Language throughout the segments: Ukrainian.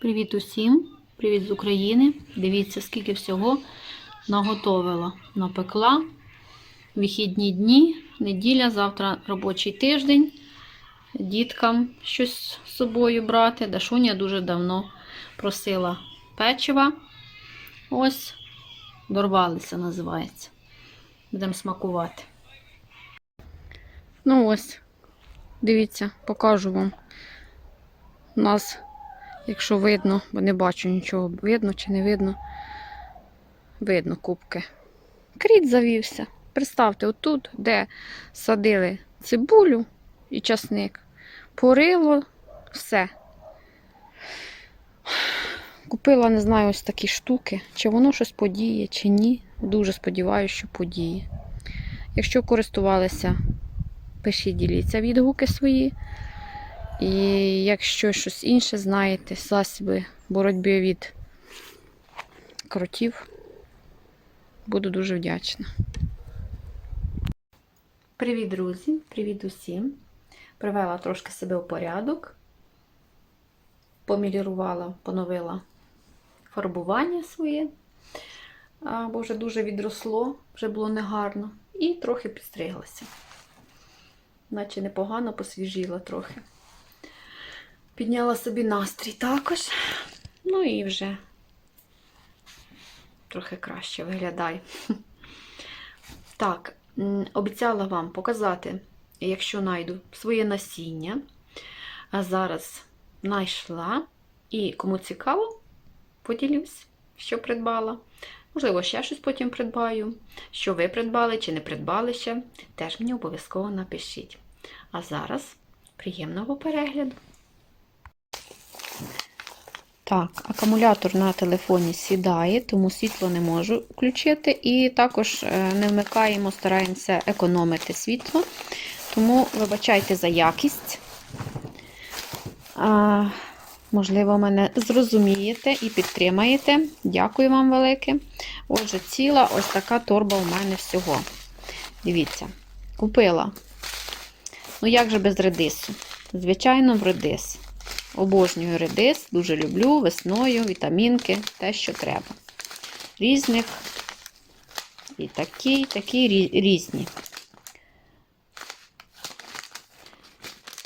Привіт усім! Привіт з України! Дивіться, скільки всього наготовила. Напекла. Вихідні дні, неділя, завтра робочий тиждень. Діткам щось з собою брати. Дашуня дуже давно просила печива. Ось, дорвалися, називається. Будемо смакувати. Ну ось, дивіться, покажу вам. У нас Якщо видно, бо не бачу нічого, видно чи не видно. Видно кубки. Кріт завівся. Представте, отут, де садили цибулю і часник, порило все. Купила, не знаю, ось такі штуки. Чи воно щось подіє, чи ні. Дуже сподіваюся, що подіє. Якщо користувалися, пишіть, діліться відгуки свої. І якщо щось інше знаєте, засоби боротьби від кротів, буду дуже вдячна. Привіт, друзі! Привіт усім! Привела трошки себе у порядок, помілірувала, поновила фарбування своє, бо вже дуже відросло, вже було негарно, і трохи підстриглася. Наче непогано посвіжіла трохи. Підняла собі настрій також. Ну і вже трохи краще виглядає. Так, обіцяла вам показати, якщо знайду своє насіння. А зараз знайшла. І кому цікаво, поділюсь, що придбала. Можливо, ще щось потім придбаю. Що ви придбали чи не придбали ще, теж мені обов'язково напишіть. А зараз приємного перегляду! Так, акумулятор на телефоні сідає, тому світло не можу включити. І також не вмикаємо, стараємося економити світло. Тому вибачайте за якість. А, Можливо, мене зрозумієте і підтримаєте. Дякую вам велике. Отже, ціла ось така торба у мене всього. Дивіться, купила. Ну, як же без редису? Звичайно, в редис. Обожнюю редис, дуже люблю весною, вітамінки, те, що треба. Різних і такі, і такі різні.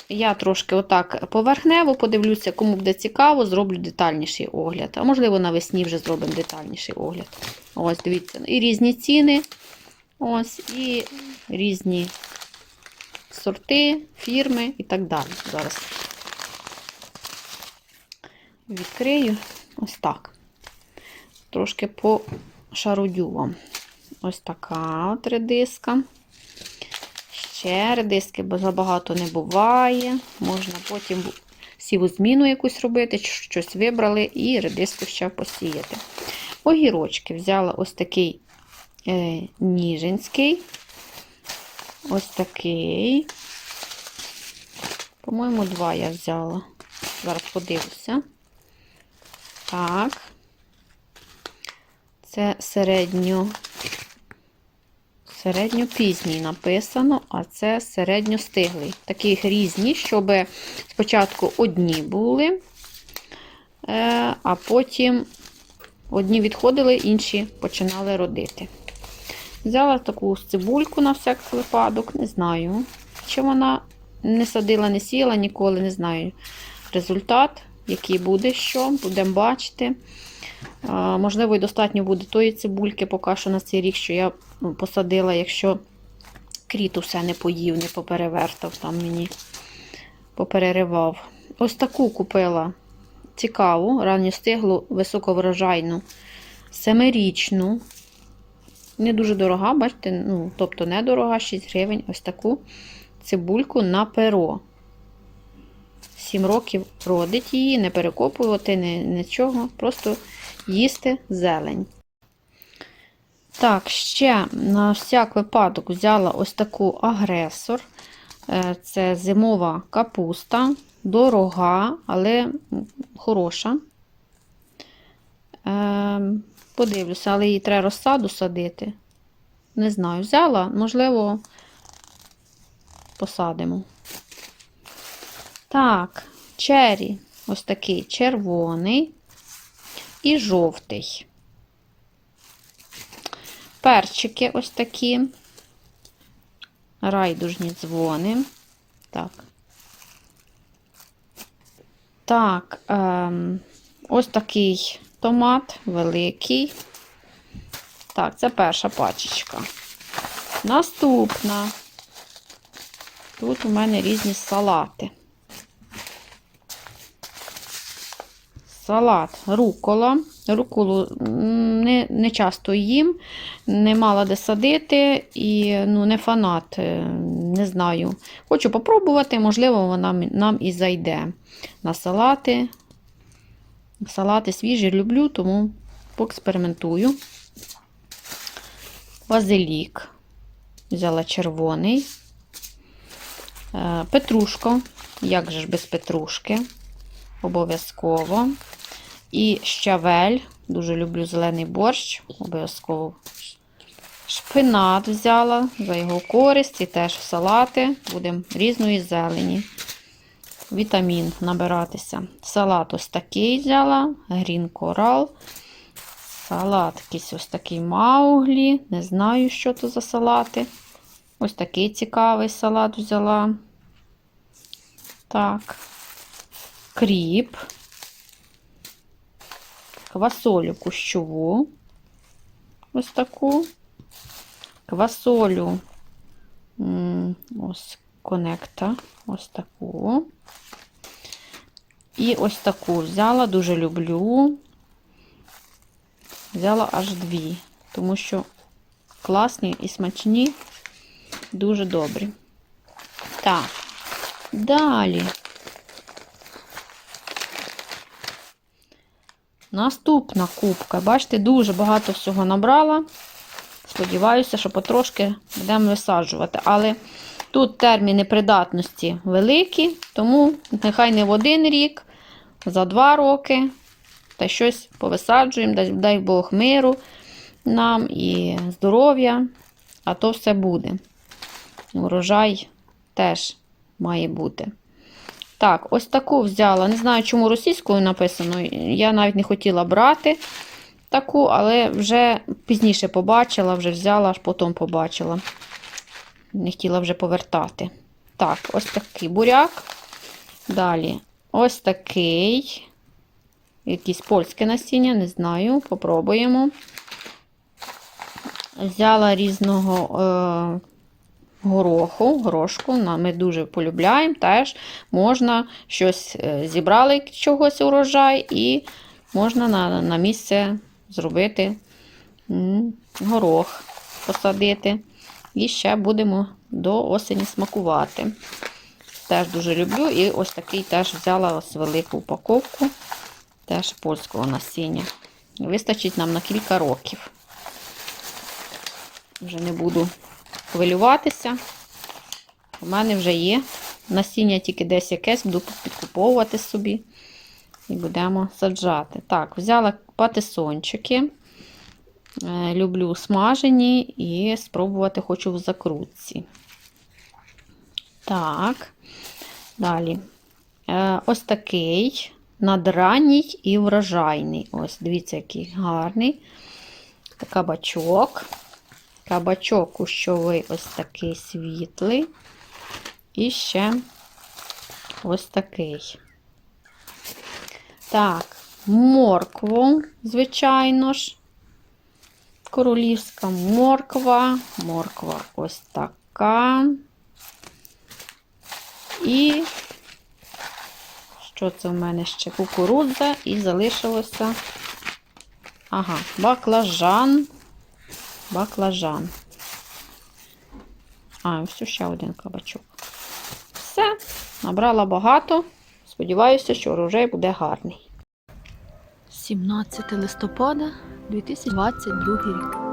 Я трошки отак поверхнево подивлюся, кому буде цікаво, зроблю детальніший огляд. А можливо, навесні вже зробимо детальніший огляд. Ось, дивіться, і різні ціни, ось, і різні сорти, фірми і так далі. Зараз відкрию ось так. Трошки пошарудю вам. Ось така редиска. Ще редиски, бо забагато не буває. Можна потім сіву зміну якусь робити, щось вибрали, і редиску ще посіяти. Огірочки взяла ось такий е, ніжинський. Ось такий. По-моєму, два я взяла. Зараз подивлюся. Так. Це середньо, середньопізній написано, а це середньостиглий. Таких різні, щоб спочатку одні були, е, а потім одні відходили, інші починали родити. Взяла таку цибульку на всяк випадок, не знаю, чи вона не садила, не сіяла ніколи, не знаю результат який буде що, будемо бачити. Можливо, і достатньо буде тої цибульки, поки що на цей рік, що я ну, посадила, якщо кріт усе не поїв, не поперевертав, там мені попереривав. Ось таку купила цікаву, ранньостиглу, високоврожайну, семирічну. Не дуже дорога, бачите, ну, тобто недорога, 6 гривень, ось таку цибульку на перо. 7 років родить її, не перекопувати, ні, нічого, просто їсти зелень. Так, ще на всяк випадок взяла ось таку агресор. Е, це зимова капуста, дорога, але хороша. Е, подивлюся, але її треба розсаду садити. Не знаю, взяла, можливо, посадимо. Так, чері. ось такий червоний і жовтий. Перчики ось такі. Райдужні дзвони. Так. Так, ем, ось такий томат великий. Так, це перша пачечка. Наступна. Тут у мене різні салати. Салат рукола. Руколу не, не часто їм, не мала де садити і ну, не фанат, е, не знаю. Хочу попробувати, можливо, вона нам і зайде на салати. Салати свіжі люблю, тому поекспериментую. Базилік. Взяла червоний. Е, Петрушко. Як же ж без петрушки? Обов'язково. І щавель. Дуже люблю зелений борщ. Обов'язково. Шпинат взяла за його користь і теж в салати. Будемо різної зелені. Вітамін набиратися. Салат ось такий взяла. Грін корал. Салат якийсь ось такий мауглі. Не знаю, що це за салати. Ось такий цікавий салат взяла. Так. Кріп. Квасолю кущову. Ось таку. Квасолю. Ось конекта. Ось таку. І ось таку взяла, дуже люблю. Взяла аж дві, тому що класні і смачні, дуже добрі. Так, далі. Наступна кубка. Бачите, дуже багато всього набрала. Сподіваюся, що потрошки будемо висаджувати. Але тут терміни придатності великі, тому нехай не в один рік, за два роки. Та щось повисаджуємо, дай, Бог миру нам і здоров'я, а то все буде. Урожай теж має бути. Так, ось таку взяла. Не знаю, чому російською написано. Я навіть не хотіла брати таку, але вже пізніше побачила, вже взяла, аж потім побачила. Не хотіла вже повертати. Так, ось такий буряк. Далі, ось такий. Якесь польське насіння, не знаю, попробуємо. Взяла різного е, гороху, горошку, ми дуже полюбляємо. Теж можна щось е, зібрали чогось урожай, і можна на, на місце зробити горох, посадити. І ще будемо до осені смакувати. Теж дуже люблю. І ось такий теж взяла ось велику упаковку, теж польського насіння. Вистачить нам на кілька років. Вже не буду хвилюватися. У мене вже є насіння тільки десь якесь, буду підкуповувати собі. І будемо саджати. Так, взяла патисончики. Е, Люблю смажені і спробувати хочу в закрутці. Так, далі. Е, Ось такий надранній і врожайний. Ось, дивіться, який гарний. Кабачок. Кабачок кущовий ось такий світлий. І ще ось такий. Так, моркву, звичайно ж. Королівська морква. Морква ось така. І що це в мене ще? Кукурудза і залишилося. Ага, баклажан. Баклажан. А, ось ще один кабачок. Все, набрала багато. Сподіваюся, що урожай буде гарний. 17 листопада 2022 рік.